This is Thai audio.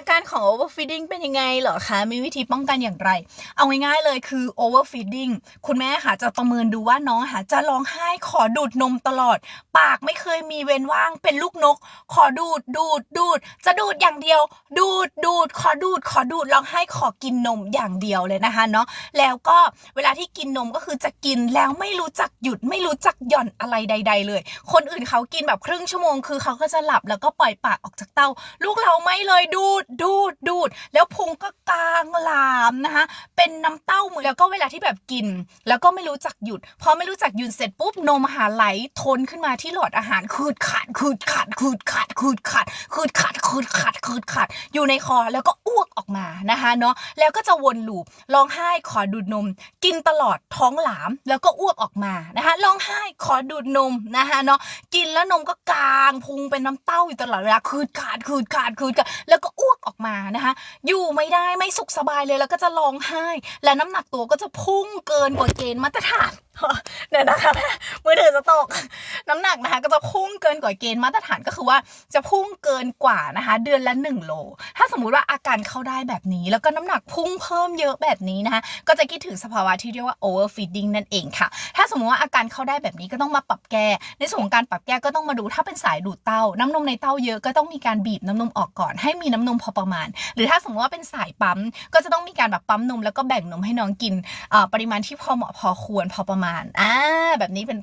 อาการของ overfeeding เป็นยังไงเหรอคะ มีวิธีป้องกันอย่างไร เอาง่ายๆเลยคือ overfeeding คุณแม่ค่ะจะประเมินดูว่าน้องค่ะจะร้องไห้ขอดูดนมตลอด ปากไม่เคยมีเว้นว่างเป็นลูกนก ขอดูดดูดดูด จะดูดอย่างเดียว ดูดดูดขอดูดขอดูดร้องไห้ขอกินนมอย่างเดียวเลยนะคะเนาะแล้วก็เวลาที่กินนมก็คือจะกินแล้วไม่รู้จักหยุดไม่รู้จักหย่อนอะไรใด ๆ เลย คนอื่นเขากินแบบครึ่งชั่วโมงคือเขาก็จะหลับแล้วก็ปล่อยปากออกจากเต้าลูกเราไม่เลยดูดดูดดูด แล้วพุงก็กลางลามนะคะ เป็นน้ำเต้ามือแล้วก็เวลาที่แบบกิน แล้วก็ไม่รู้จักหยุด พอไม่รู้จักหยุดเสร็จปุ๊บนมหาไหลทนขึ้นมาที่หลอดอาหารคืดขาดคืดขาดคืดขาดคืดขาดคืดขาดคืดขาดคืดขาดอยู่ในคอแล้วก็อ้วกออกมานะคะเนาะแล้วก็จะวนลูปร้องไห้ขอดูดนม กินตลอดท้องหลาม แล้วก็อ้วกออกมานะคะร้องไห้ขอดูดนมนะคะเนาะกินแล้วนมก็กลางพุงเป็นน้ำเต้าอยู่ตลอดเวลาคืดขาดคืดขาดคืดขาดแล้วก็ มานะคะ อยู่ไม่ได้ไม่สุขสบายเลยแล้วก็จะร้องไห้ และน้ำหนักตัวก็จะพุ่งเกินกว่าเกณฑ์มาตรฐานเนี่ยนะคะมือถือจะตก น้ำหนักนะคะ ก็จะพุ่งเกินกว่าเกณฑ์มาตรฐานก็คือว่าจะพุ่งเกินกว่านะคะ เดือนละ 1 โล ถ้าสมมุติว่าอาการเข้าได้แบบนี้ แล้วก็น้ำหนักพุ่งเพิ่มเยอะแบบนี้นะคะ ก็จะคิดถึงสภาวะที่เรียกว่า overfeeding นั่นเองค่ะ ถ้าสมมติว่าอาการเข้าได้แบบนี้ก็ต้องมาปรับแก้ ในส่วนของการปรับแก้ก็ต้องมาดูถ้าเป็นสายดูดเต้า น้ำนมในเต้าเยอะก็ต้องมีการบีบน้ำนมออกก่อน ให้มีน้ำนมพอประมาณ หรือถ้าสมมติว่าเป็นสายปั๊มก็จะต้องมีการแบบปั๊มนมแล้วก็แบ่งนมให้น้องกินอ่อปริมาณที่พอเหมาะพอควรพอประมาณอ่าแบบนี้เป็น